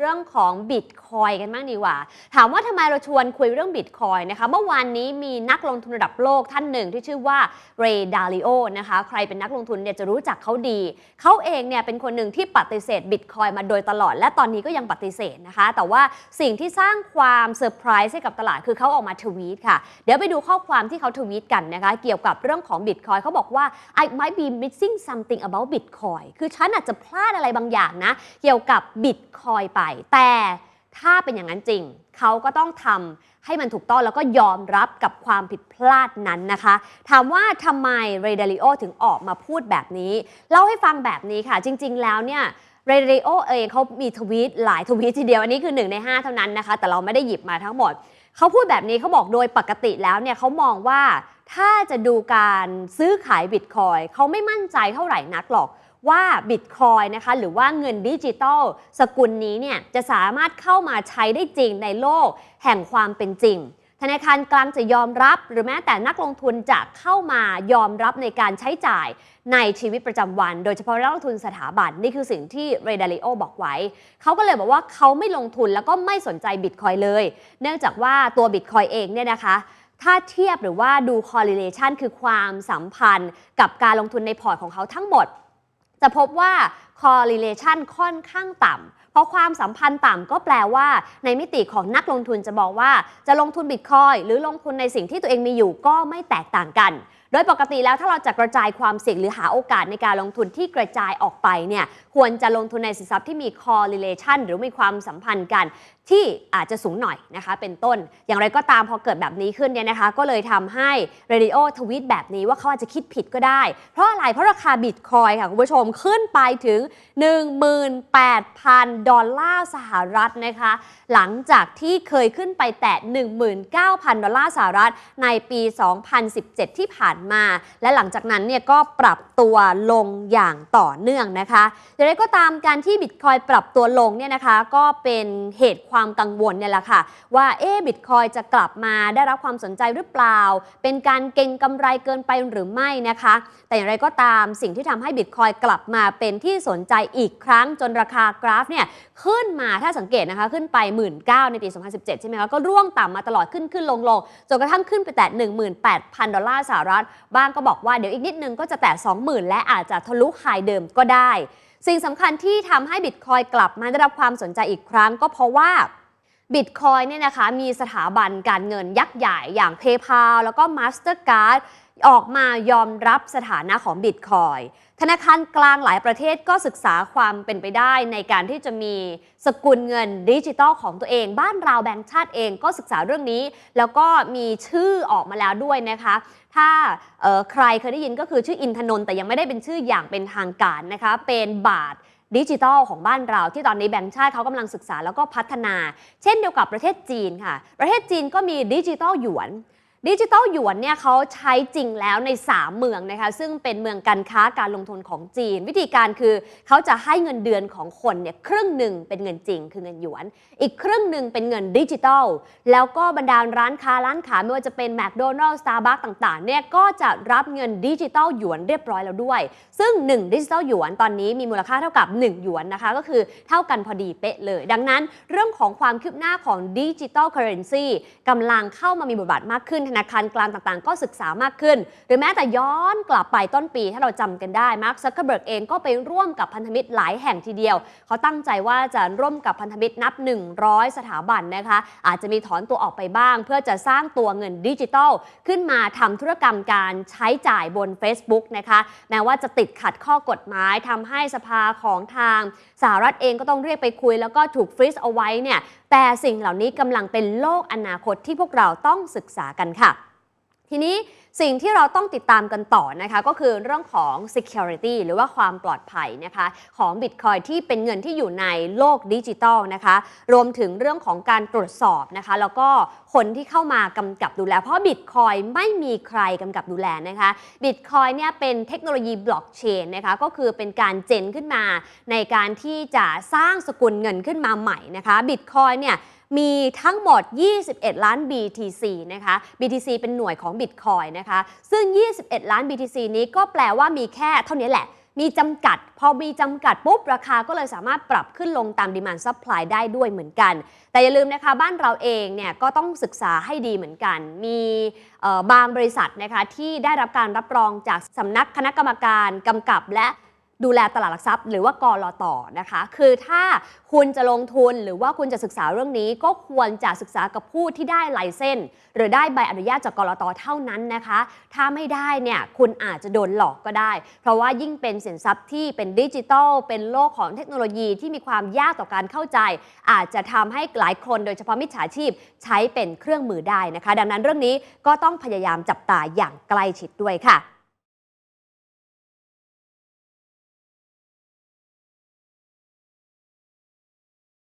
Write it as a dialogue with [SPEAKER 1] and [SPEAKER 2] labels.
[SPEAKER 1] เรื่องของบิตคอยกันบ้างดีกว่า ถามว่าทำไมเราชวนคุยเรื่องบิตคอยนะคะ เมื่อวานนี้มีนักลงทุนระดับโลกท่านหนึ่งที่ชื่อว่าเรดาริโอนะคะ ใครเป็นนักลงทุนเนี่ยจะรู้จักเขาดี เขาเองเนี่ยเป็นคนหนึ่งที่ปฏิเสธบิตคอยมาโดยตลอด และตอนนี้ก็ยังปฏิเสธนะคะ แต่ว่าสิ่งที่สร้างความเซอร์ไพรส์ให้กับตลาดคือเขาออกมาทวีตค่ะ เดี๋ยวไปดูข้อความที่เขาทวีตกันนะคะ เกี่ยวกับเรื่องของบิตคอยเขาบอกว่า I might be missing something about Bitcoin คือฉันอาจจะพลาดอะไรบางอย่างนะ เกี่ยวกับบิตคอยไปแต่ถ้าเป็นอย่างนั้นจริง เขาก็ต้องทำให้มันถูกต้องแล้วก็ยอมรับกับความผิดพลาดนั้นนะคะ ถามว่าทำไมเรเดลิโอถึงออกมาพูดแบบนี้ เล่าให้ฟังแบบนี้ค่ะ จริง ๆ แล้วเนี่ยเรเดลิโอเองเขามีทวีตหลายทวีตทีเดียว อันนี้คือ 1 ใน 5 เท่านั้นนะคะ แต่เราไม่ได้หยิบมาทั้งหมด เขาพูดแบบนี้เขาบอกโดยปกติแล้วเนี่ยเขามองว่าถ้าจะดูการซื้อขายบิตคอยเขาไม่มั่นใจเท่าไหร่นักหรอก ว่าบิตคอยนะคะหรือว่าเงินดิจิตอลสกุลนี้เนี่ยจะสามารถเข้ามาใช้ได้จริงในโลกแห่งความเป็นจริง ธนาคารกลางจะยอมรับ หรือแม้แต่นักลงทุนจะเข้ามายอมรับในการใช้จ่ายในชีวิตประจำวัน โดยเฉพาะนักลงทุนสถาบัน นี่คือสิ่งที่เรดาริโอบอกไว้ เขาก็เลยบอกว่าเขาไม่ลงทุนแล้วก็ไม่สนใจบิตคอยเลย เนื่องจากว่าตัวบิตคอยเองเนี่ยนะคะถ้าเทียบหรือว่าดู correlation คือความสัมพันธ์กับการลงทุนในพอร์ตของเขาทั้งหมด จะพบว่า correlation ค่อนข้างต่ำ เพราะความสัมพันธ์ต่ำก็แปลว่า ในมิติของนักลงทุนจะบอกว่า จะลงทุนบิตคอยหรือลงทุนในสิ่งที่ตัวเองมีอยู่ก็ไม่แตกต่างกัน โดยปกติแล้วถ้าเราจะกระจายความเสี่ยงหรือหาโอกาสในการลงทุนที่กระจายออกไปเนี่ยควรจะลงทุนในสินทรัพย์ที่มี correlation หรือมีความสัมพันธ์กันที่อาจจะสูงหน่อยนะคะเป็นต้น อย่างไรก็ตามพอเกิดแบบนี้ขึ้นเนี่ยนะคะ ก็เลยทำให้ Radio ทวีตแบบนี้ว่าเขาอาจจะคิดผิดก็ได้ เพราะอะไร เพราะราคาบิตคอยค่ะ คุณผู้ชมขึ้นไปถึง 18,000 ดอลลาร์สหรัฐนะคะ หลังจากที่เคยขึ้นไปแตะ19,000 ดอลลาร์สหรัฐในปี 2017 ที่ผ่านมา และหลังจากนั้นเนี่ยก็ปรับตัวลงอย่างต่อเนื่องนะคะอย่างไรก็ตามการที่บิตคอยปรับตัวลงเนี่ยนะคะก็เป็นเหตุความกังวลเนี่ยแหละค่ะ ว่าเอ๊บิตคอยจะกลับมาได้รับความสนใจหรือเปล่า เป็นการเก็งกำไรเกินไปหรือไม่นะคะ แต่อย่างไรก็ตามสิ่งที่ทำให้บิตคอยกลับมาเป็นที่สนใจอีกครั้งจนราคากราฟเนี่ยขึ้นมาถ้าสังเกตนะคะขึ้นไป 1 9 0 0ในปี 2017 ใช่ไหมคะก็ร่วงต่ำมาตลอดขึ้นขึ้นลงลงจนกระทั่งขึ้นไปแตะ18,000 ดอลลาร์สหรัฐบ้างก็บอกว่าเดี๋ยวอีกนิดนึงก็จะแตะ20,000 และอาจจะทะลุไฮเดิมก็ได้ สิ่งสำคัญที่ทำให้บิตคอยกลับมาได้รับความสนใจอีกครั้งก็เพราะว่า บิตคอยเนี่ยนะคะมีสถาบันการเงินยักษ์ใหญ่อย่าง PayPal แล้วก็ Mastercard ออกมายอมรับสถานะของบิตคอยธนาคารกลางหลายประเทศก็ศึกษาความเป็นไปได้ในการที่จะมีสกุลเงินดิจิตอลของตัวเอง บ้านเราแบงก์ชาติเองก็ศึกษาเรื่องนี้ แล้วก็มีชื่อออกมาแล้วด้วยนะคะ ถ้าใครเคยได้ยินก็คือชื่ออินทนนท์แต่ยังไม่ได้เป็นชื่ออย่างเป็นทางการนะคะ เป็นบาท ดิจิทัลของบ้านเรา ที่ตอนนี้แบงค์ชาติเขากำลังศึกษาแล้วก็พัฒนา เช่นเดียวกับประเทศจีนค่ะ ประเทศจีนก็มีดิจิทัลหยวน ดิจิตอลหยวนเนี่ยเขาใช้จริงแล้วใน 3 เมืองนะคะซึ่งเป็นเมืองการค้าการลงทุนของจีน วิธีการคือเขาจะให้เงินเดือนของคนเนี่ยครึ่งหนึ่งเป็นเงินจริง คือเงินหยวน อีกครึ่งหนึ่งเป็นเงินดิจิตอลแล้วก็บรรดาร้านค้าร้านขายไม่ว่าจะเป็นแมคโดนัลล์สตาร์บัคต่างๆเนี่ยก็จะรับเงินดิจิตอลหยวนเรียบร้อยแล้วด้วย ซึ่ง1ดิจิตอลหยวนตอนนี้มีมูลค่าเท่ากับ 1 หยวนนะคะก็คือเท่ากันพอดีเป๊ะเลย ดังนั้นเรื่องของความคืบหน้าของดิจิตอลเคอร์เรนซีกำลังเข้ามามีบทบาทมากขึ้นธนาคารกลางต่างๆ ก็ศึกษามากขึ้น หรือแม้แต่ย้อนกลับไปต้นปีถ้าเราจำกันได้มาร์คซักเคอร์เบิร์กเองก็ไปร่วมกับพันธมิตรหลายแห่งทีเดียว เขาตั้งใจว่าจะร่วมกับพันธมิตรนับ 100 สถาบันนะคะ อาจจะมีถอนตัวออกไปบ้าง เพื่อจะสร้างตัวเงินดิจิทัล ขึ้นมาทำธุรกรรมการใช้จ่ายบน Facebook นะคะแม้ว่าจะติดขัดข้อกฎหมายทำให้สภาของทางสหรัฐเองก็ต้องเรียกไปคุยแล้วก็ถูกฟรีซเอาไว้เนี่ย แต่สิ่งเหล่านี้กำลังเป็นโลกอนาคตที่พวกเราต้องศึกษากันค่ะ ทีนี้สิ่งที่เราต้องติดตามกันต่อนะคะ ก็คือเรื่องของ security หรือว่าความปลอดภัยนะคะ ของ Bitcoin ที่เป็นเงินที่อยู่ในโลกดิจิตอลนะคะ รวมถึงเรื่องของการตรวจสอบนะคะ แล้วก็คนที่เข้ามากำกับดูแล เพราะ Bitcoin ไม่มีใครกำกับดูแลนะคะ Bitcoin เนี่ยเป็นเทคโนโลยีบล็อกเชนนะคะ ก็คือเป็นการเจนขึ้นมาในการที่จะสร้างสกุลเงินขึ้นมาใหม่นะคะ Bitcoin เนี่ย มีทั้งหมด 21 ล้าน BTC นะคะ BTC เป็นหน่วยของ Bitcoin นะคะ ซึ่ง 21 ล้าน BTC นี้ก็แปลว่ามีแค่เท่านี้แหละมีจำกัด พอมีจำกัดปุ๊บ ราคาก็เลยสามารถปรับขึ้นลงตามดีมานซัพพลายได้ด้วยเหมือนกัน แต่อย่าลืมนะคะ บ้านเราเองเนี่ยก็ต้องศึกษาให้ดีเหมือนกัน มีบางบริษัทนะคะที่ได้รับการรับรองจากสำนักคณะกรรมการกำกับและ ดูแลตลาดหลักทรัพย์ หรือว่ากรอตนะคะ คือถ้าคุณจะลงทุนหรือว่าคุณจะศึกษาเรื่องนี้ ก็ควรจะศึกษากับผู้ที่ได้ไลเซนส์หรือได้ใบอนุญาตจากกรอตเท่านั้นนะคะ ถ้าไม่ได้เนี่ยคุณอาจจะโดนหลอกก็ได้ เพราะว่ายิ่งเป็นสินทรัพย์ที่เป็นดิจิทัล เป็นโลกของเทคโนโลยีที่มีความยากต่อการเข้าใจ อาจจะทำให้หลายคนโดยเฉพาะมิจฉาชีพใช้เป็นเครื่องมือได้นะคะ ดังนั้นเรื่องนี้ก็ต้องพยายามจับตาอย่างใกล้ชิดด้วยค่ะ